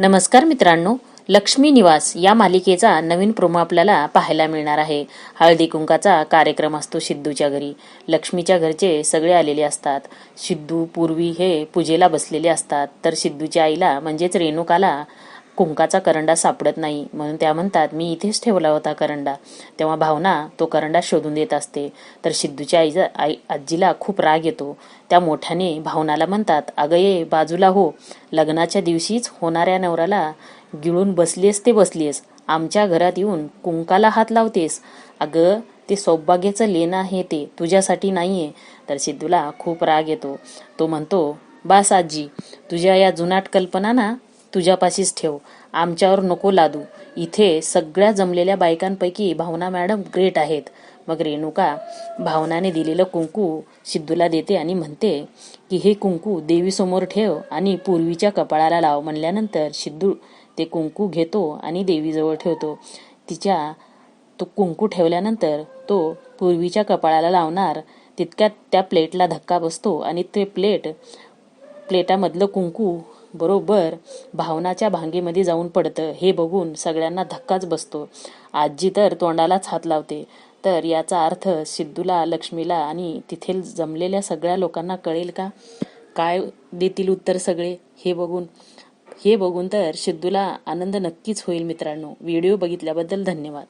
नमस्कार मित्रांनो लक्ष्मी निवास या मालिकेचा नवीन प्रोमो आपल्याला पाहायला मिळणार आहे. हळदी कुंकाचा कार्यक्रम असतो सिद्धूच्या घरी. लक्ष्मीच्या घरचे सगळे आलेले असतात. सिद्धू पूर्वी हे पूजेला बसलेले असतात. तर सिद्धूच्या आईला म्हणजेच रेणुकाला कुंकाचा करंडा सापडत नाही म्हणून त्या म्हणतात मी इथेच ठेवला होता करंडा. तेव्हा भावना तो करंडा शोधून देत असते. तर सिद्धूच्या आईचा आई आजीला खूप राग येतो. त्या मोठ्याने भावनाला म्हणतात अगं ये बाजूला हो. लग्नाच्या दिवशीच होणाऱ्या नवऱ्याला गिळून बसलीस ते बसलीस आमच्या घरात येऊन कुंकाला हात लावतेस. अगं ते सौभाग्याचं लेणं आहे ते. तुझ्यासाठी नाहीये. तर सिद्धूला खूप राग येतो. तो म्हणतो बास आजी तुझ्या या जुनाट कल्पना ना तुझ्यापाशीच ठेव. आमच्यावर नको लादू. इथे सगळ्या जमलेल्या बायकांपैकी भावना मॅडम ग्रेट आहेत. मग रेणुका भावनाने दिलेलं कुंकू सिद्धूला देते आणि म्हणते की हे कुंकू देवीसमोर ठेव आणि पूर्वीच्या कपाळाला लाव. म्हणल्यानंतर सिद्धू ते कुंकू घेतो आणि देवीजवळ ठेवतो. तिच्या तो कुंकू ठेवल्यानंतर तो पूर्वीच्या कपाळाला लावणार. तितक्यात त्या प्लेटला धक्का बसतो आणि ते प्लेट प्लेटामधलं कुंकू बरोबर भावनाच्या भांगेमध्ये जाऊन पडतं. हे बघून सगळ्यांना धक्काच बसतो. आजी तर तोंडालाच हात लावते. तर याचा अर्थ सिद्धूला लक्ष्मीला आणि तिथे जमलेल्या सगळ्या लोकांना कळेल का? काय देतील उत्तर सगळे? हे बघून हे बघून तर सिद्धूला आनंद नक्कीच होईल मित्रांनो. व्हिडिओ बघितल्याबद्दल धन्यवाद.